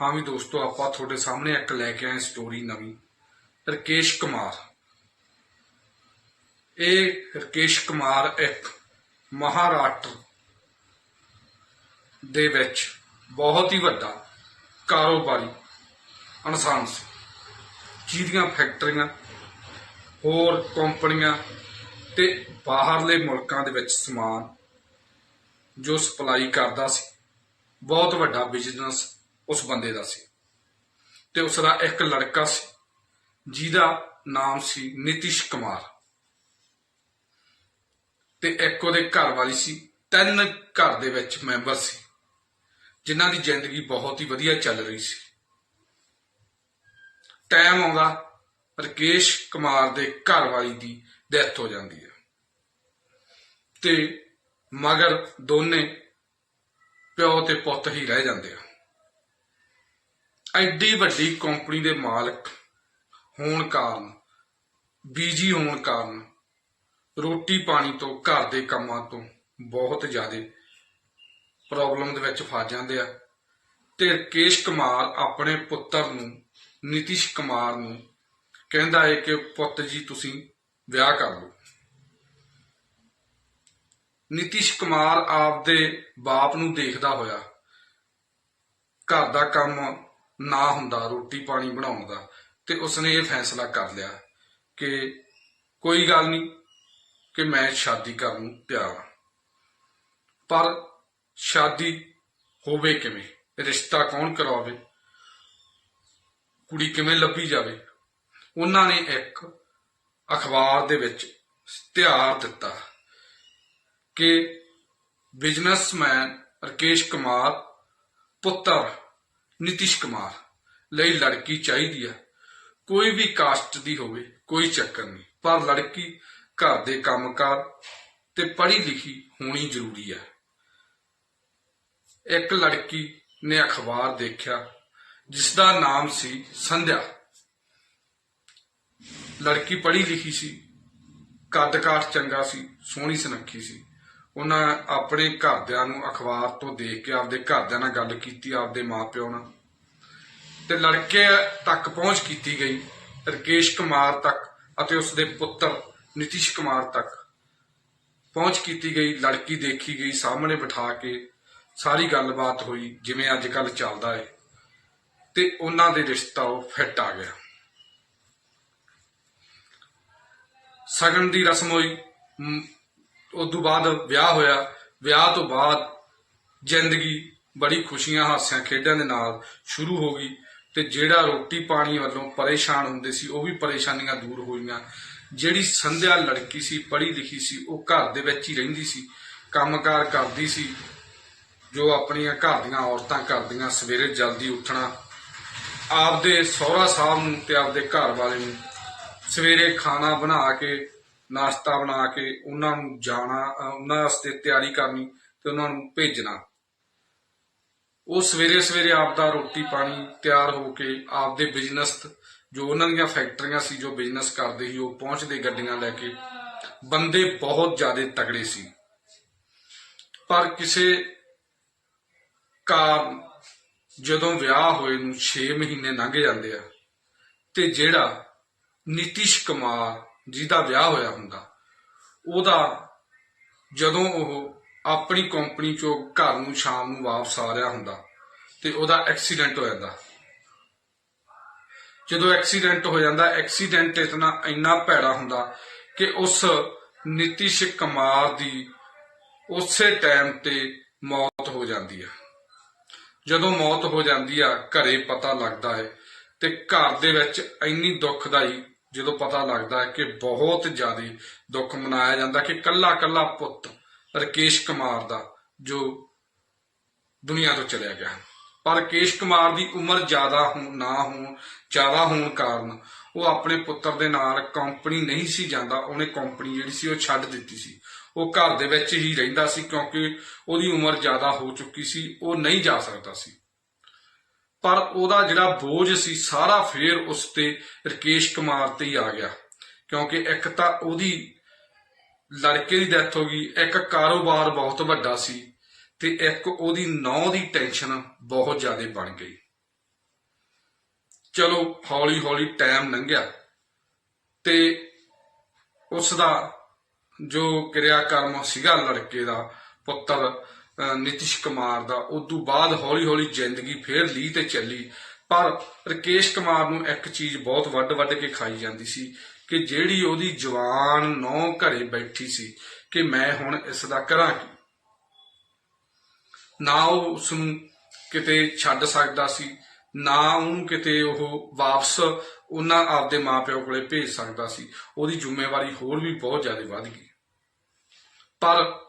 ਹਾਂ ਵੀ ਦੋਸਤੋ, ਆਪਾਂ ਤੁਹਾਡੇ ਸਾਹਮਣੇ ਇੱਕ ਲੈ ਕੇ ਆਏ ਸਟੋਰੀ ਨਵੀਂ, ਰਕੇਸ਼ ਕੁਮਾਰ। ਇਹ ਰਕੇਸ਼ ਕੁਮਾਰ ਇੱਕ ਮਹਾਰਾਸ਼ਟਰ ਦੇ ਵਿੱਚ ਬਹੁਤ ਹੀ ਵੱਡਾ ਕਾਰੋਬਾਰੀ ਇਨਸਾਨ ਸੀ, ਜਿਹਦੀਆਂ ਫੈਕਟਰੀਆਂ, ਹੋਰ ਕੰਪਨੀਆਂ ਤੇ ਬਾਹਰਲੇ ਮੁਲਕਾਂ ਦੇ ਵਿੱਚ ਸਮਾਨ ਜੋ ਸਪਲਾਈ ਕਰਦਾ ਸੀ। ਬਹੁਤ ਵੱਡਾ ਬਿਜ਼ਨਸ ਉਸ ਬੰਦੇ ਦਾ ਸੀ। ਤੇ ਉਸ ਦਾ ਇੱਕ ਲੜਕਾ ਸੀ, ਜਿਹਦਾ ਨਾਮ ਸੀ ਨਿਤਿਸ਼ ਕੁਮਾਰ। ਤੇ ਇੱਕ ਉਹਦੇ ਘਰ ਵਾਲੀ ਸੀ, ਤਿੰਨ ਘਰ ਦੇ ਵਿੱਚ ਮੈਂਬਰ ਸੀ, ਜਿਨ੍ਹਾਂ ਦੀ ਜ਼ਿੰਦਗੀ ਬਹੁਤ ਹੀ ਵਧੀਆ ਚੱਲ ਰਹੀ ਸੀ। ਟਾਈਮ ਆਉਂਦਾ, ਰਕੇਸ਼ ਕੁਮਾਰ ਦੇ ਘਰ ਵਾਲੀ ਦੀ ਡੈਥ ਹੋ ਜਾਂਦੀ ਹੈ। ਤੇ ਮਗਰ ਦੋਨੇ ਪਿਓ ਤੇ ਪੁੱਤ ਹੀ ਰਹਿ ਜਾਂਦੇ ਆ। ਐਡੀ ਵੱਡੀ ਕੰਪਨੀ ਦੇ ਮਾਲਕ ਹੋਣ ਕਾਰਨ ਬੀਜੀ ਹੋਣ ਕਾਰਨ, ਰੋਟੀ ਪਾਣੀ ਤੋਂ, ਘਰ ਦੇ ਕੰਮਾਂ ਤੋਂ ਬਹੁਤ ਜ਼ਿਆਦਾ ਪ੍ਰੋਬਲਮ ਦੇ ਵਿੱਚ ਫਸ ਜਾਂਦੇ ਆ। ਤੇ ਰਕੇਸ਼ ਕੁਮਾਰ ਆਪਣੇ ਪੁੱਤਰ ਨੂੰ, ਨਿਤਿਸ਼ ਕੁਮਾਰ ਨੂੰ ਕਹਿੰਦਾ ਹੈ ਕਿ ਪੁੱਤ ਜੀ, ਤੁਸੀਂ ਵਿਆਹ ਕਰ ਲਓ। ਨਿਤਿਸ਼ ਕੁਮਾਰ ਆਪਦੇ ਬਾਪ ਨੂੰ ਦੇਖਦਾ ਹੋਇਆ, ਘਰ ਦਾ ਕੰਮ ਨਾ ਹੁੰਦਾ ਰੋਟੀ ਪਾਣੀ ਬਣਾਉਣ ਦਾ। ਤੇ ਉਸਨੇ ਇਹ ਫੈਸਲਾ ਕਰ ਲਿਆ ਕਿ ਕੋਈ ਗੱਲ ਨਹੀਂ ਕਿ ਮੈਂ ਸ਼ਾਦੀ ਕਰਨ ਨੂੰ ਤਿਆਰ ਹਾਂ। ਪਰ ਸ਼ਾਦੀ ਹੋਵੇ ਕਿਵੇਂ, ਰਿਸ਼ਤਾ ਕੌਣ ਕਰਾਵੇ, ਕੁੜੀ ਕਿਵੇਂ ਲੱਭੀ ਜਾਵੇ, ਉਹਨਾਂ ਨੇ ਇੱਕ ਅਖਬਾਰ ਦੇ ਵਿੱਚ ਇਸ਼ਤਿਹਾਰ ਦਿੱਤਾ ਕਿ ਬਿਜ਼ਨਸਮੈਨ ਰਕੇਸ਼ ਕੁਮਾਰ ਪੁੱਤਰ ਨਿਤਿਸ਼ ਕੁਮਾਰ ਲਈ ਲੜਕੀ ਚਾਹੀਦੀ ਹੈ ਕੋਈ ਵੀ ਕਾਸਟ ਦੀ ਹੋਵੇ, ਕੋਈ ਚੱਕਰ ਨਹੀਂ। ਪਰ ਲੜਕੀ ਘਰ ਦੇ ਕੰਮਕਾਰ ਤੇ ਪੜ੍ਹੀ ਲਿਖੀ ਹੋਣੀ ਜ਼ਰੂਰੀ ਹੈ ਇੱਕ ਲੜਕੀ ਨੇ ਅਖਬਾਰ ਦੇਖਿਆ ਜਿਸ ਦਾ ਨਾਮ ਸੀ ਸੰਧਿਆ। ਲੜਕੀ ਪੜ੍ਹੀ ਲਿਖੀ ਸੀ ਕੱਦ ਕਾਠ ਚੰਗਾ ਸੀ, ਸੋਹਣੀ ਸੁਨੱਖੀ ਸੀ। ਉਹਨਾਂ ਆਪਣੇ ਘਰਦਿਆਂ ਨੂੰ ਅਖਬਾਰ ਤੋਂ ਦੇਖ ਕੇ ਆਪਦੇ ਘਰਦਿਆਂ ਨਾਲ ਗੱਲ ਕੀਤੀ, ਆਪਦੇ ਮਾਪਿਓ ਨਾਲ। ਤੇ ਲੜਕੇ ਤੱਕ ਪਹੁੰਚ ਕੀਤੀ ਗਈ, ਰਕੇਸ਼ ਕੁਮਾਰ ਤੱਕ ਅਤੇ ਉਸ ਦੇ ਪੁੱਤਰ ਨਿਤਿਸ਼ ਕੁਮਾਰ ਤੱਕ। ਪਹੁੰਚ ਕੀਤੀ ਗਈ, ਲੜਕੀ ਦੇਖੀ ਗਈ, ਸਾਹਮਣੇ ਬਿਠਾ ਕੇ ਸਾਰੀ ਗੱਲਬਾਤ ਹੋਈ, ਜਿਵੇਂ ਅੱਜ ਕੱਲ ਚੱਲਦਾ ਏ। ਤੇ ਉਹਨਾਂ ਦੇ ਰਿਸ਼ਤਾ ਉਹ ਫਿੱਟ ਆ ਗਿਆ। ਸਗਨ ਦੀ ਰਸਮ ਹੋਈ ਉਸ ਤੋਂ ਬਾਅਦ ਵਿਆਹ ਹੋਇਆ। ਵਿਆਹ ਤੋਂ ਬਾਅਦ ਜ਼ਿੰਦਗੀ ਬੜੀ ਖੁਸ਼ੀਆਂ ਹਾਸਿਆਂ ਖੇਡਾਂ ਦੇ ਨਾਲ ਸ਼ੁਰੂ ਹੋ ਗਈ ਤੇ ਜਿਹੜਾ ਰੋਟੀ ਪਾਣੀ ਵੱਲੋਂ ਪਰੇਸ਼ਾਨ ਹੁੰਦੇ ਸੀ, ਉਹ ਵੀ ਪਰੇਸ਼ਾਨੀਆਂ ਦੂਰ ਹੋਈਆਂ ਜਿਹੜੀ ਸੰਧਿਆ ਲੜਕੀ ਸੀ, ਪੜ੍ਹੀ ਲਿਖੀ ਸੀ, ਉਹ ਘਰ ਦੇ ਵਿੱਚ ਹੀ ਰਹਿੰਦੀ ਸੀ, ਕੰਮਕਾਰ ਕਰਦੀ ਸੀ, ਜੋ ਆਪਣੀਆਂ ਘਰ ਦੀਆਂ ਔਰਤਾਂ ਕਰਦੀਆਂ, ਸਵੇਰੇ ਜਲਦੀ ਉੱਠਣਾ, ਆਪਦੇ ਸਹੁਰਾ ਸਾਹਿਬ ਨੂੰ ਤੇ ਆਪਦੇ ਘਰ ਵਾਲੇ ਨੂੰ, ਸਵੇਰੇ ਖਾਣਾ ਬਣਾ ਕੇ ਨਾਸ਼ਤਾ ਬਣਾ ਕੇ ਉਹਨਾਂ ਨੂੰ ਜਾਣਾ, ਅਹ ਉਹਨਾਂ ਵਾਸਤੇ ਤਿਆਰੀ ਕਰਨੀ ਤੇ ਉਹਨਾਂ ਨੂੰ ਭੇਜਣਾ। ਉਹ ਸਵੇਰੇ ਸਵੇਰੇ ਆਪਦਾ ਰੋਟੀ ਪਾਣੀ ਤਿਆਰ ਹੋ ਕੇ ਆਪਦੇ ਬਿਜ਼ਨਸ ਜੋ ਉਹਨਾਂ ਦੀਆਂ ਫੈਕਟਰੀਆਂ ਸੀ, ਜੋ ਬਿਜ਼ਨਸ ਕਰਦੇ ਸੀ, ਉਹ ਪਹੁੰਚਦੇ ਗੱਡੀਆਂ ਲੈ ਕੇ। ਬੰਦੇ ਬਹੁਤ ਜ਼ਿਆਦਾ ਤਗੜੇ ਸੀ। ਪਰ ਕਿਸੇ ਕਾਰਨ ਜਦੋਂ ਵਿਆਹ ਹੋਏ ਨੂੰ 6 ਮਹੀਨੇ ਲੰਘ ਜਾਂਦੇ ਆ, ਤੇ ਜਿਹੜਾ ਨਿਤਿਸ਼ ਕੁਮਾਰ ਜਿਹਦਾ ਵਿਆਹ ਹੋਇਆ ਹੁੰਦਾ, ਉਹਦਾ ਜਦੋਂ ਉਹ ਆਪਣੀ ਕੰਪਨੀ ਚੋਂ ਘਰ ਨੂੰ ਸ਼ਾਮ ਨੂੰ ਵਾਪਸ ਆ ਰਿਹਾ ਹੁੰਦਾ ਤੇ ਉਹਦਾ ਐਕਸੀਡੈਂਟ ਹੋ ਜਾਂਦਾ। ਜਦੋਂ ਐਕਸੀਡੈਂਟ ਹੋ ਜਾਂਦਾ ਐਕਸੀਡੈਂਟ ਇਤਨਾ ਇੰਨਾ ਭੈੜਾ ਹੁੰਦਾ ਕਿ ਉਸ ਨਿਤਿਸ਼ ਕੁਮਾਰ ਦੀ ਉਸੇ ਟਾਈਮ ਤੇ ਮੌਤ ਹੋ ਜਾਂਦੀ ਹੈ ਜਦੋਂ ਮੌਤ ਹੋ ਜਾਂਦੀ ਆ, ਘਰੇ ਪਤਾ ਲੱਗਦਾ ਹੈ ਤੇ ਘਰ ਦੇ ਵਿੱਚ ਇੰਨੀ ਦੁੱਖਦਾਈ ਜਦੋਂ ਪਤਾ ਲੱਗਦਾ ਹੈ ਕਿ ਬਹੁਤ ਜ਼ਿਆਦਾ ਦੁੱਖ ਮਨਾਇਆ ਜਾਂਦਾ ਕਿ ਕੱਲਾ ਕੱਲਾ ਪੁੱਤ ਰਕੇਸ਼ ਕੁਮਾਰ ਦਾ ਜੋ ਦੁਨੀਆ ਤੋਂ ਚਲਿਆ ਗਿਆ ਪਰ ਰਕੇਸ਼ ਕੁਮਾਰ ਦੀ ਉਮਰ ਜ਼ਿਆਦਾ ਹੋ- ਨਾ ਹੋਣ, ਜ਼ਿਆਦਾ ਹੋਣ ਕਾਰਨ ਉਹ ਆਪਣੇ ਪੁੱਤਰ ਦੇ ਨਾਲ ਕੰਪਨੀ ਨਹੀਂ ਸੀ ਜਾਂਦਾ। ਉਹਨੇ ਕੰਪਨੀ ਜਿਹੜੀ ਸੀ ਉਹ ਛੱਡ ਦਿੱਤੀ ਸੀ। ਉਹ ਘਰ ਦੇ ਵਿੱਚ ਹੀ ਰਹਿੰਦਾ ਸੀ ਕਿਉਂਕਿ ਉਹਦੀ ਉਮਰ ਜ਼ਿਆਦਾ ਹੋ ਚੁੱਕੀ ਸੀ। ਉਹ ਨਹੀਂ ਜਾ ਸਕਦਾ ਸੀ। ਪਰ ਉਹਦਾ ਜਿਹੜਾ ਬੋਝ ਸੀ, ਸਾਰਾ ਫੇਰ ਉਸ ਤੇ ਰਕੇਸ਼ ਕੁਮਾਰ ਤੇ ਹੀ ਆ ਗਿਆ। ਕਿਉਂਕਿ ਇੱਕ ਤਾਂ ਉਹਦੀ ਲੜਕੇ ਦੀ ਡੈਥ ਹੋ ਗਈ, ਇੱਕ ਕਾਰੋਬਾਰ ਬਹੁਤ ਵੱਡਾ ਸੀ ਤੇ ਇੱਕ ਉਹਦੀ ਨੌ ਦੀ ਟੈਨਸ਼ਨ ਬਹੁਤ ਜ਼ਿਆਦਾ ਬਣ ਗਈ। ਚਲੋ ਹੌਲੀ ਹੌਲੀ ਟਾਈਮ ਲੰਘਿਆ ਤੇ ਉਸ ਦਾ ਜੋ ਕਿਰਿਆ ਕਰਮ ਸੀਗਾ ਲੜਕੇ ਦਾ ਪੁੱਤਰ ਨਿਤਿਸ਼ ਕੁਮਾਰ ਦਾ। ਉਦੋਂ ਬਾਅਦ ਹੌਲੀ ਹੌਲੀ ਜ਼ਿੰਦਗੀ ਫੇਰ ਲੀ ਤੇ ਚੱਲੀ। ਪਰ ਰਕੇਸ਼ ਕੁਮਾਰ ਨੂੰ ਇੱਕ ਚੀਜ਼ ਬਹੁਤ ਵੱਡ ਵੱਡ ਕੇ ਖਾਈ ਜਾਂਦੀ ਸੀ ਕਿ ਜਿਹੜੀ ਉਹਦੀ ਜਵਾਨ ਨੌ ਘਰੇ ਬੈਠੀ ਸੀ ਕਿ ਮੈਂ ਹੁਣ ਇਸ ਦਾ ਕਰਾਂ ਕੀ। ਨਾ ਉਹ ਉਸ ਨੂੰ ਕਿਤੇ ਛੱਡ ਸਕਦਾ ਸੀ, ਨਾ ਉਹਨੂੰ ਕਿਤੇ ਉਹ ਵਾਪਸ ਉਹਨਾਂ ਆਪਦੇ ਮਾਪਿਓ ਕੋਲੇ ਭੇਜ ਸਕਦਾ ਸੀ। ਉਹਦੀ ਜ਼ਿੰਮੇਵਾਰੀ ਹੋਰ ਵੀ ਬਹੁਤ ਜ਼ਿਆਦਾ ਵੱਧ ਗਈ। ਪਰ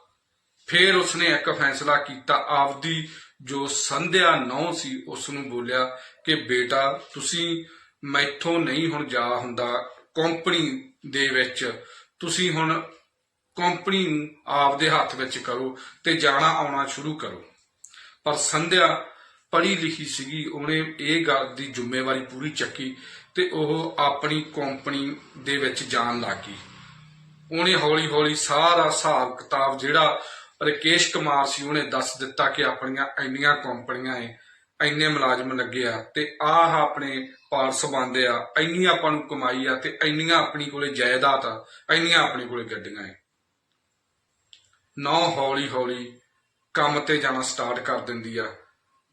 ਫਿਰ ਉਸਨੇ ਇੱਕ ਫੈਸਲਾ ਕੀਤਾ। ਆਪਦੀ ਜੋ ਸੰਧਿਆ ਨੌ ਸੀ ਉਸ ਨੂੰ ਬੋਲਿਆ ਕਿ ਬੇਟਾ, ਤੁਸੀਂ ਮੈਥੋਂ ਨਹੀਂ ਹੁਣ ਜਾ ਹੁੰਦਾ ਕੰਪਨੀ ਦੇ ਵਿੱਚ। ਤੁਸੀਂ ਹੁਣ ਕੰਪਨੀ ਆਪਦੇ ਹੱਥ ਵਿੱਚ ਕਰੋ ਤੇ ਜਾਣਾ ਆਉਣਾ ਸ਼ੁਰੂ ਕਰੋ। ਪਰ ਸੰਧਿਆ ਪੜ੍ਹੀ ਲਿਖੀ ਸੀਗੀ। ਉਹਨੇ ਇਹ ਗੱਲ ਦੀ ਜ਼ਿੰਮੇਵਾਰੀ ਪੂਰੀ ਚੱਕੀ ਤੇ ਉਹ ਆਪਣੀ ਕੰਪਨੀ ਦੇ ਵਿੱਚ ਜਾਣ ਲੱਗੀ ਉਹਨੇ ਹੌਲੀ ਹੌਲੀ ਸਾਰਾ ਹਿਸਾਬ ਕਿਤਾਬ ਜਿਹੜਾ ਰਕੇਸ਼ ਕੁਮਾਰ ਸੀ, ਉਹਨੇ ਦੱਸ ਦਿੱਤਾ ਕਿ ਆਪਣੀਆਂ ਇੰਨੀਆਂ ਕੰਪਨੀਆਂ ਏ, ਇੰਨੇ ਮੁਲਾਜ਼ਮ ਲੱਗੇ ਆ ਤੇ ਆਹ ਆਪਣੇ ਪਾਰਸ ਬੰਦੇ ਆ, ਇੰਨੀ ਆਪਾਂ ਨੂੰ ਕਮਾਈ ਆ ਤੇ ਇੰਨੀਆਂ ਆਪਣੀ ਕੋਲੇ ਜਾਇਦਾਦ ਆ, ਇੰਨੀਆਂ ਆਪਣੇ ਕੋਲੇ ਗੱਡੀਆਂ ਏ। ਨੌ ਹੌਲੀ ਹੌਲੀ ਕੰਮ ਤੇ ਜਾਣਾ ਸਟਾਰਟ ਕਰ ਦਿੰਦੀ ਆ।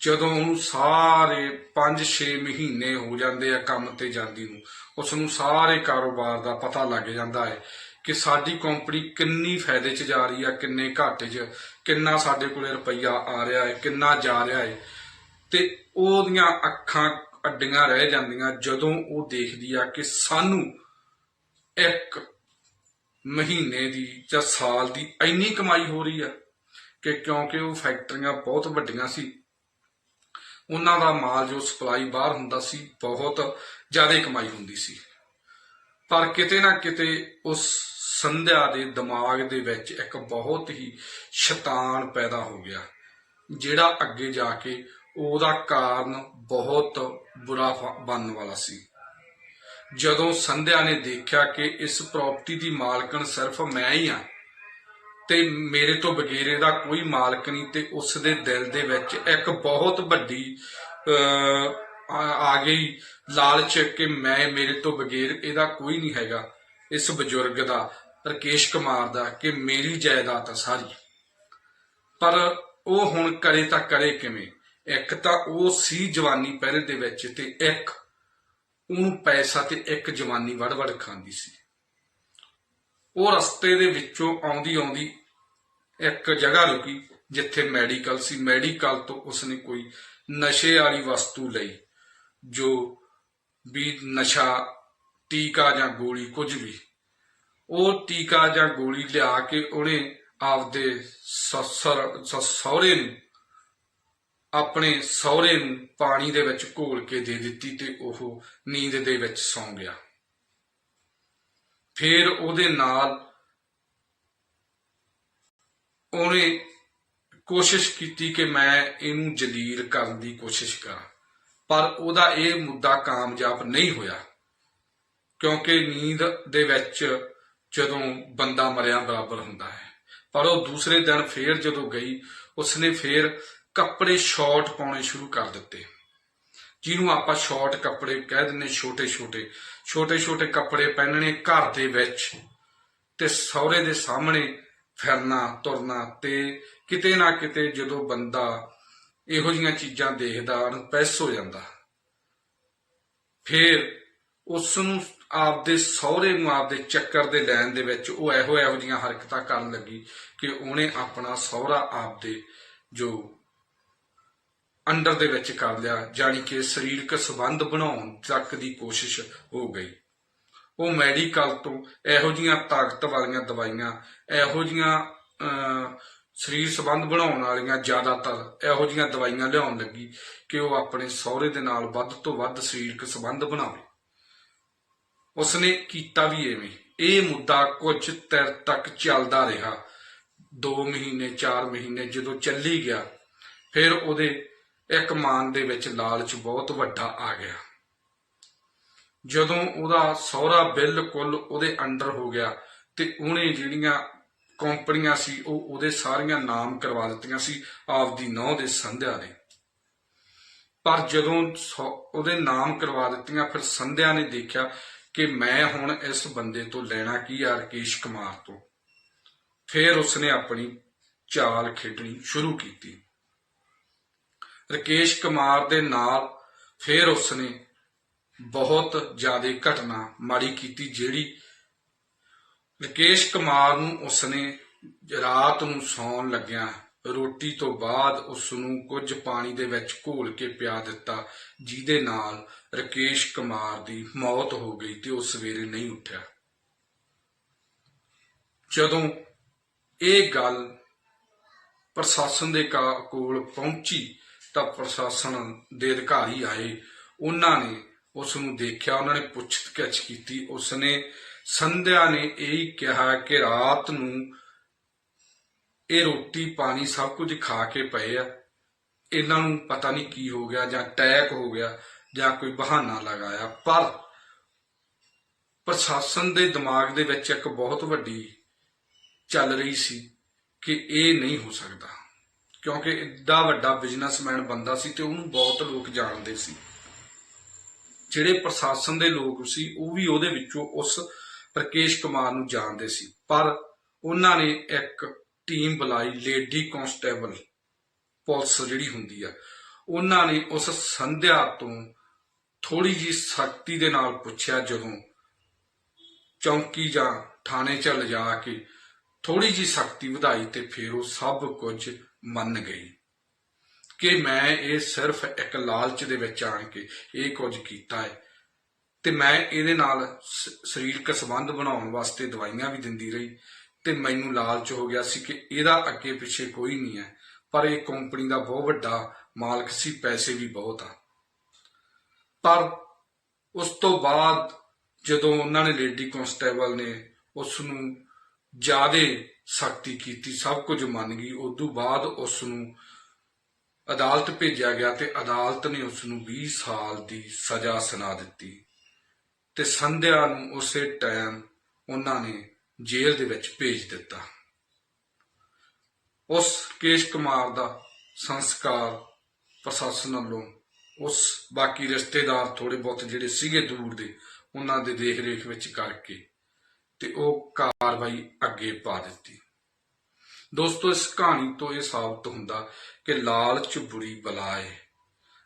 ਜਦੋਂ ਉਹਨੂੰ ਸਾਰੇ 5-6 ਮਹੀਨੇ ਹੋ ਜਾਂਦੇ ਆ ਕੰਮ ਤੇ ਜਾਂਦੀ ਨੂੰ ਉਸ ਨੂੰ ਸਾਰੇ ਕਾਰੋਬਾਰ ਦਾ ਪਤਾ ਲੱਗ ਜਾਂਦਾ ਹੈ ਕਿ ਸਾਡੀ ਕੰਪਨੀ ਕਿੰਨੀ ਫਾਇਦੇ 'ਚ ਜਾ ਰਹੀ ਆ, ਕਿੰਨੇ ਘਾਟੇ 'ਚ, ਕਿੰਨਾ ਸਾਡੇ ਕੋਲੇ ਰੁਪਈਆ ਆ ਰਿਹਾ ਹੈ ਕਿੰਨਾ ਜਾ ਰਿਹਾ ਹੈ ਤੇ ਉਹਦੀਆਂ ਅੱਖਾਂ ਅੱਡੀਆਂ ਰਹਿ ਜਾਂਦੀਆਂ ਜਦੋਂ ਉਹ ਦੇਖਦੀ ਆ ਕਿ ਸਾਨੂੰ ਇੱਕ ਮਹੀਨੇ ਦੀ ਜਾਂ ਸਾਲ ਦੀ ਇੰਨੀ ਕਮਾਈ ਹੋ ਰਹੀ ਆ ਕਿ ਕਿਉਂਕਿ ਉਹ ਫੈਕਟਰੀਆਂ ਬਹੁਤ ਵੱਡੀਆਂ ਸੀ। ਉਹਨਾਂ ਦਾ ਮਾਲ ਜੋ ਸਪਲਾਈ ਬਾਹਰ ਹੁੰਦਾ ਸੀ, ਬਹੁਤ ਜ਼ਿਆਦਾ ਕਮਾਈ ਹੁੰਦੀ ਸੀ। ਪਰ ਕਿਤੇ ਨਾ ਕਿਤੇ ਉਸ ਸੰਧਿਆ ਦੇ ਦਿਮਾਗ ਦੇ ਵਿੱਚ ਇੱਕ ਬਹੁਤ ਹੀ ਸ਼ੈਤਾਨ ਪੈਦਾ ਹੋ ਗਿਆ ਜਿਹੜਾ ਅੱਗੇ ਜਾ ਕੇ ਉਹਦਾ ਕਾਰਨ ਬਹੁਤ ਬੁਰਾ ਬਣਨ ਵਾਲਾ ਸੀ। ਜਦੋਂ ਸੰਧਿਆ ਨੇ ਦੇਖਿਆ ਕਿ ਇਸ ਪ੍ਰਾਪਰਟੀ ਦੀ ਮਾਲਕਣ ਸਿਰਫ ਮੈਂ ਹੀ ਆ ਤੇ ਮੇਰੇ ਤੋਂ ਬਗੈਰ ਇਹਦਾ ਕੋਈ ਮਾਲਕ ਨਹੀਂ ਤੇ ਉਸ ਦੇ ਦਿਲ ਦੇ ਵਿੱਚ ਇੱਕ ਬਹੁਤ ਵੱਡੀ ਅਹ, ਆ ਗਈ ਲਾਲਚ ਕਿ ਮੈਂ ਮੇਰੇ ਤੋਂ ਬਗੈਰ ਇਹਦਾ ਕੋਈ ਨਹੀਂ ਹੈਗਾ ਇਸ ਬਜ਼ੁਰਗ ਦਾ ਰਕੇਸ਼ ਕੁਮਾਰ ਦਾ ਕਿ ਮੇਰੀ ਜਾਇਦਾਦ ਆ ਸਾਰੀ। ਪਰ ਉਹ ਹੁਣ ਕਰੇ ਤਾਂ ਕਰੇ ਕਿਵੇਂ? ਇੱਕ ਤਾਂ ਉਹ ਸੀ ਜਵਾਨੀ ਪਹਿਰੇ ਦੇ ਵਿੱਚ ਤੇ ਇੱਕ ਉਹਨੂੰ ਪੈਸਾ ਤੇ ਇੱਕ ਜਵਾਨੀ ਵੜ ਵੜ ਖਾਂਦੀ ਸੀ। ਉਹ ਰਸਤੇ ਦੇ ਵਿੱਚੋਂ ਆਉਂਦੀ ਆਉਂਦੀ ਇੱਕ ਜਗ੍ਹਾ ਰੁਕੀ ਜਿੱਥੇ ਮੈਡੀਕਲ ਸੀ। ਮੈਡੀਕਲ ਤੋਂ ਉਸਨੇ ਕੋਈ ਨਸ਼ੇ ਵਾਲੀ ਵਸਤੂ ਲਈ ਜੋ ਵੀ ਨਸ਼ਾ, ਟੀਕਾ ਜਾਂ ਗੋਲੀ ਕੁਝ ਵੀ ਉਹ ਟੀਕਾ ਜਾਂ ਗੋਲੀ ਲਿਆ ਕੇ ਉਹਨੇ ਆਪਦੇ ਸੱਸਰ ਸਹੁਰੇ ਨੂੰ, ਆਪਣੇ ਸਹੁਰੇ ਨੂੰ ਪਾਣੀ ਦੇ ਵਿੱਚ ਘੋਲ ਕੇ ਦੇ ਦਿੱਤੀ ਤੇ ਉਹ ਨੀਂਦ ਦੇ ਵਿੱਚ ਸੌਂ ਗਿਆ। ਫਿਰ ਉਹਦੇ ਨਾਲ ਉਹਨੇ ਕੋਸ਼ਿਸ਼ ਕੀਤੀ ਕਿ ਮੈਂ ਇਹਨੂੰ ਜਲੀਲ ਕਰਨ ਦੀ ਕੋਸ਼ਿਸ਼ ਕਰਾਂ, ਪਰ ਉਹਦਾ ਇਹ ਮੁੱਦਾ ਕਾਮਯਾਬ ਨਹੀਂ ਹੋਇਆ, ਕਿਉਂਕਿ ਨੀਂਦ ਦੇ ਵਿੱਚ ਜਦੋਂ ਬੰਦਾ ਮਰਿਆ ਬਰਾਬਰ ਹੁੰਦਾ ਹੈ। ਪਰ ਉਹ ਦੂਸਰੇ ਦਿਨ ਫੇਰ ਜਦੋਂ ਗਈ, ਉਸਨੇ ਫੇਰ ਕੱਪੜੇ ਸ਼ਾਰਟ ਪਾਉਣੇ ਸ਼ੁਰੂ ਕਰ ਦਿੱਤੇ। ਜਿਹਨੂੰ ਆਪਾਂ ਸ਼ਾਰਟ ਕੱਪੜੇ ਕਹਿ ਦਿੰਨੇ ਛੋਟੇ ਛੋਟੇ ਛੋਟੇ ਛੋਟੇ ਕੱਪੜੇ ਪਹਿਨਣੇ ਘਰ ਦੇ ਵਿੱਚ ਤੇ ਸਹੁਰੇ ਦੇ ਸਾਹਮਣੇ ਫਿਰਨਾ, ਤੁਰਨਾ ਤੇ ਕਿਤੇ ਨਾ ਕਿਤੇ ਜਦੋਂ ਬੰਦਾ ਇਹੋ ਜੀਆਂ ਚੀਜ਼ਾਂ ਦੇਖਦਾ ਅਨਪੈਸ ਹੋ ਜਾਂਦਾ। ਫਿਰ ਉਸ ਨੂੰ ਆਪਦੇ ਸਹੁਰੇ ਨੂੰ ਆਪਦੇ ਚੱਕਰ ਦੇ ਲੈਣ ਦੇ ਵਿੱਚ ਉਹ ਇਹੋ ਇਹੋ ਜੀਆਂ ਹਰਕਤਾਂ ਕਰਨ ਲੱਗੀ ਕਿ ਉਹਨੇ ਆਪਣਾ ਸਹੁਰਾ ਆਪਦੇ ਜੋ ਅੰਡਰ ਦੇ ਵਿੱਚ ਕਰ ਲਿਆ ਜਾਣੀ ਕਿ ਸਰੀਰਕ ਸੰਬੰਧ ਬਣਾਉਣ ਤੱਕ ਦੀ ਕੋਸ਼ਿਸ਼ ਹੋ ਗਈ। ਉਹ ਮੈਡੀਕਲ ਤੋਂ ਇਹੋ ਜੀਆਂ ਤਾਕਤ ਵਾਲੀਆਂ ਦਵਾਈਆਂ ਇਹੋ ਜੀਆਂ ਅਹ, ਸਰੀਰ ਸੰਬੰਧ ਬਣਾਉਣ ਵਾਲੀਆਂ ਜ਼ਿਆਦਾਤਰ ਇਹੋ ਜੀਆਂ ਦਵਾਈਆਂ ਲਿਆਉਣ ਲੱਗੀ ਕਿ ਉਹ ਆਪਣੇ ਸਹੁਰੇ ਦੇ ਨਾਲ ਵੱਧ ਤੋਂ ਵੱਧ ਸਰੀਰਕ ਸੰਬੰਧ ਬਣਾਵੇ। ਉਸਨੇ ਕੀਤਾ ਵੀ ਐਵੇਂ। ਇਹ ਮੁੱਦਾ ਕੁਝ ਤਰ ਤੱਕ ਚੱਲਦਾ ਰਿਹਾ। 2 ਮਹੀਨੇ 4 ਮਹੀਨੇ ਜਦੋਂ ਚੱਲੀ ਗਿਆ, ਫਿਰ ਉਹਦੇ ਇੱਕ ਮਨ ਦੇ ਵਿੱਚ ਲਾਲਚ ਬਹੁਤ ਵੱਡਾ ਆ ਗਿਆ। ਜਦੋਂ ਉਹਦਾ ਸਹੁਰਾ ਬਿਲਕੁਲ ਉਹਦੇ ਅੰਡਰ ਹੋ ਗਿਆ ਤੇ ਉਹਨੇ ਜਿਹੜੀਆਂ ਕੰਪਨੀਆਂ ਸੀ, ਉਹ ਉਹਦੇ ਸਾਰੀਆਂ ਨਾਮ ਕਰਵਾ ਦਿੱਤੀਆਂ ਸੀ ਆਪਦੀ ਨੌ ਦੇ ਸੰਧਿਆ ਨੇ ਪਰ ਜਦੋਂ ਸੌ- ਉਹਦੇ ਨਾਮ ਕਰਵਾ ਦਿੱਤੀਆਂ, ਫਿਰ ਸੰਧਿਆ ਨੇ ਦੇਖਿਆ ਕਿ ਮੈਂ ਹੁਣ ਇਸ ਬੰਦੇ ਤੋਂ ਲੈਣਾ ਕੀ ਆ ਰਕੇਸ਼ ਕੁਮਾਰ ਤੋਂ। ਫਿਰ ਉਸਨੇ ਆਪਣੀ ਚਾਲ ਖੇਡਣੀ ਸ਼ੁਰੂ ਕੀਤੀ। ਰਕੇਸ਼ ਕੁਮਾਰ ਦੇ ਨਾਲ ਫਿਰ ਉਸਨੇ ਬਹੁਤ ਜ਼ਿਆਦਾ ਘਟਨਾ ਮਾੜੀ ਕੀਤੀ, ਜਿਹੜੀ ਰਕੇਸ਼ ਕੁਮਾਰ ਨੂੰ ਉਸਨੇ ਰਾਤ ਨੂੰ ਸੌਣ ਲੱਗਿਆ ਰੋਟੀ ਤੋਂ ਬਾਅਦ ਉਸ ਨੂੰ ਕੁਝ ਪਾਣੀ ਦੇ ਵਿੱਚ ਘੋਲ ਕੇ ਪਿਆ ਦਿੱਤਾ, ਜਿਹਦੇ ਨਾਲ ਰਕੇਸ਼ ਕੁਮਾਰ ਦੀ ਮੌਤ ਹੋ ਗਈ ਤੇ ਉਹ ਸਵੇਰੇ ਨਹੀਂ ਉੱਠਿਆ। ਜਦੋਂ ਇਹ ਗੱਲ ਪ੍ਰਸ਼ਾਸਨ ਦੇ ਕੋਲ ਪਹੁੰਚੀ, ਤਾਂ ਪ੍ਰਸ਼ਾਸਨ ਦੇ ਅਧਿਕਾਰੀ ਆਏ। ਉਹਨਾਂ ਨੇ ਉਸ ਨੂੰ ਦੇਖਿਆ, ਉਹਨਾਂ ਨੇ ਪੁੱਛਗਿੱਛ ਕੀਤੀ। ਉਸ ਨੇ ਸੰਧਿਆ ਨੇ ਇਹ ਕਿਹਾ ਕਿ ਰਾਤ ਨੂੰ ਇਹ ਰੋਟੀ ਪਾਣੀ ਸਭ ਕੁਝ ਖਾ ਕੇ ਪਏ ਆ। ਇਹਨਾਂ ਨੂੰ ਪਤਾ ਨਹੀਂ ਕੀ ਹੋ ਗਿਆ ਜਾਂ ਅਟੈਕ ਹੋ ਗਿਆ ਜਾਂ ਕੋਈ ਬਹਾਨਾ ਲਗਾਇਆ, ਪਰ ਪ੍ਰਸ਼ਾਸਨ ਦੇ ਦਿਮਾਗ ਦੇ ਵਿੱਚ ਇੱਕ ਬਹੁਤ ਵੱਡੀ ਚੱਲ ਰਹੀ ਸੀ ਕਿ ਇਹ ਨਹੀਂ ਹੋ ਸਕਦਾ। ਕਿਉਂਕਿ ਇੱਡਾ ਵੱਡਾ ਬਿਜ਼ਨਸਮੈਨ ਬੰਦਾ ਸੀ ਤੇ ਉਹਨੂੰ ਬਹੁਤ ਲੋਕ ਜਾਣਦੇ ਸੀ। ਜਿਹੜੇ ਪ੍ਰਸ਼ਾਸਨ ਦੇ ਲੋਕ ਸੀ, ਉਹ ਵੀ ਉਹਦੇ ਵਿੱਚੋਂ ਉਸ ਪ੍ਰਕੇਸ਼ ਕੁਮਾਰ ਨੂੰ ਜਾਣਦੇ ਸੀ। ਪਰ ਉਹਨਾਂ ਨੇ ਇੱਕ ਟੀਮ ਬੁਲਾਈ, ਲੇਡੀ ਕਨਸਟੇਬਲ, ਪੁਲਿਸ ਜਿਹੜੀ ਹੁੰਦੀ ਆ, ਉਹਨਾਂ ਨੇ ਉਸ ਸੰਧਿਆ ਤੋਂ ਥੋੜੀ ਜੀ ਸਖਤੀ ਦੇ ਨਾਲ ਪੁੱਛਿਆ ਜਦੋਂ ਚੌਂਕੀ ਜਾਂ ਥਾਣੇ ਚ ਲਿਜਾ ਕੇ ਥੋੜੀ ਜੀ ਸਖਤੀ ਵਧਾਈ ਤੇ ਫਿਰ ਉਹ ਸਭ ਕੁਝ ਮੰਨ ਗਈ ਕਿ ਮੈਂ ਇਹ ਸਿਰਫ ਇੱਕ ਲਾਲਚ ਦੇ ਵਿੱਚ ਆਣ ਕੇ ਇਹ ਕੁਝ ਕੀਤਾ ਹੈ ਤੇ ਮੈਂ ਇਹਦੇ ਨਾਲ ਸਰੀਰਕ ਸੰਬੰਧ ਬਣਾਉਣ ਵਾਸਤੇ ਦਵਾਈਆਂ ਵੀ ਦਿੰਦੀ ਰਹੀ। ਤੇ ਮੈਨੂੰ ਲਾਲਚ ਹੋ ਗਿਆ ਸੀ ਕਿ ਇਹਦਾ ਅੱਗੇ ਪਿੱਛੇ ਕੋਈ ਨਹੀਂ ਹੈ। ਪਰ ਇਹ ਕੰਪਨੀ ਦਾ ਬਹੁਤ ਵੱਡਾ ਮਾਲਕ ਸੀ, ਪੈਸੇ ਵੀ ਬਹੁਤ ਆ। ਪਰ ਉਸ ਤੋਂ ਬਾਅਦ ਜਦੋਂ ਉਹਨਾਂ ਨੇ ਲੇਡੀ ਕਨਸਟੇਬਲ ਨੇ ਉਸ ਨੂੰ ਜਿਆਦੇ ਸਖਤੀ ਕੀਤੀ, ਸਭ ਕੁਝ ਮੰਨ ਗਈ ਉਸ ਤੋਂ ਬਾਅਦ ਉਸ ਨੂੰ ਅਦਾਲਤ ਭੇਜਿਆ ਗਿਆ ਤੇ ਅਦਾਲਤ ਨੇ ਉਸ ਨੂੰ 20 ਸਾਲ ਦੀ ਸਜ਼ਾ ਸੁਣਾ ਦਿੱਤੀ। ਤੇ ਸੰਧਿਆ ਨੂੰ ਉਸੇ ਟਾਈਮ ਉਹਨਾਂ ਨੇ ਜੇਲ੍ਹ ਦੇ ਵਿੱਚ ਭੇਜ ਦਿੱਤਾ। ਉਸ ਕੇਸ਼ ਕੁਮਾਰ ਦਾ ਸੰਸਕਾਰ ਪ੍ਰਸ਼ਾਸਨ ਵੱਲੋਂ ਉਸ ਬਾਕੀ ਰਿਸ਼ਤੇਦਾਰ ਥੋੜੇ ਬਹੁਤ ਜਿਹੜੇ ਸੀਗੇ ਦੂਰ ਦੇ, ਉਹਨਾਂ ਦੇ ਦੇਖ ਰੇਖ ਵਿੱਚ ਕਰਕੇ ਤੇ ਉਹ ਕਾਰਵਾਈ ਅੱਗੇ ਪਾ ਦਿੱਤੀ। ਦੋਸਤੋ, ਇਸ ਕਹਾਣੀ ਤੋਂ ਇਹ ਸਾਬਤ ਹੁੰਦਾ ਕਿ ਲਾਲਚ ਬੁਰੀ ਬਲਾ ਹੈ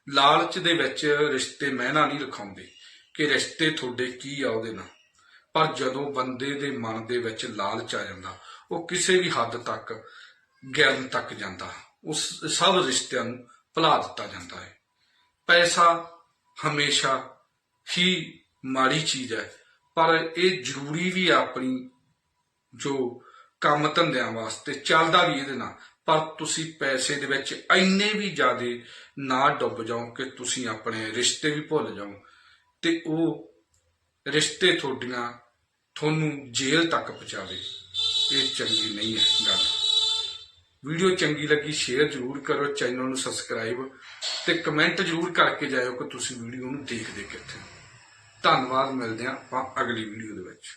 ਲਾਲਚ ਦੇ ਵਿੱਚ ਰਿਸ਼ਤੇ ਮਹਿਨਾ ਨਹੀਂ ਰਖਾਉਂਦੇ ਕਿ ਰਿਸ਼ਤੇ ਤੁਹਾਡੇ ਕੀ ਆ ਉਹਦੇ ਨਾਲ? ਪਰ ਜਦੋਂ ਬੰਦੇ ਦੇ ਮਨ ਦੇ ਵਿੱਚ ਲਾਲਚ ਆ ਜਾਂਦਾ, ਉਹ ਕਿਸੇ ਵੀ ਹੱਦ ਤੱਕ ਗਿਆਨ ਤੱਕ ਜਾਂਦਾ, ਉਸ ਸਭ ਰਿਸ਼ਤਿਆਂ ਨੂੰ ਭੁਲਾ ਦਿੱਤਾ ਜਾਂਦਾ ਹੈ। ਪੈਸਾ ਹਮੇਸ਼ਾ ਹੀ ਮਾੜੀ ਚੀਜ਼ ਹੈ, ਪਰ ਇਹ ਜ਼ਰੂਰੀ ਵੀ ਆ ਆਪਣੀ ਜੋ ਕੰਮ ਧੰਦਿਆਂ ਵਾਸਤੇ ਚੱਲਦਾ ਵੀ ਇਹਦੇ ਨਾਲ। ਪਰ ਤੁਸੀਂ ਪੈਸੇ ਦੇ ਵਿੱਚ ਇੰਨੇ ਵੀ ਜ਼ਿਆਦਾ ਨਾ ਡੁੱਬ ਜਾਓ ਕਿ ਤੁਸੀਂ ਆਪਣੇ ਰਿਸ਼ਤੇ ਵੀ ਭੁੱਲ ਜਾਓ, ਤੇ ਉਹ ਰਿਸ਼ਤੇ ਤੁਹਾਡੀਆਂ ਤੁਹਾਨੂੰ ਜੇਲ੍ਹ ਤੱਕ ਪਹੁੰਚਾਵੇ। ਇਹ ਚੰਗੀ ਨਹੀਂ ਹੈ ਗੱਲ। ਵੀਡੀਓ ਚੰਗੀ ਲੱਗੀ ਸ਼ੇਅਰ ਜ਼ਰੂਰ ਕਰੋ ਚੈਨਲ ਨੂੰ ਸਬਸਕ੍ਰਾਈਬ ਤੇ ਕਮੈਂਟ ਜ਼ਰੂਰ ਕਰਕੇ ਜਾਇਓ ਕਿ ਤੁਸੀਂ ਵੀਡੀਓ ਨੂੰ ਦੇਖਦੇ ਕਿੱਥੇ ਧੰਨਵਾਦ, ਮਿਲਦੇ ਹਾਂ ਆਪਾਂ ਅਗਲੀ ਵੀਡੀਓ ਦੇ ਵਿੱਚ।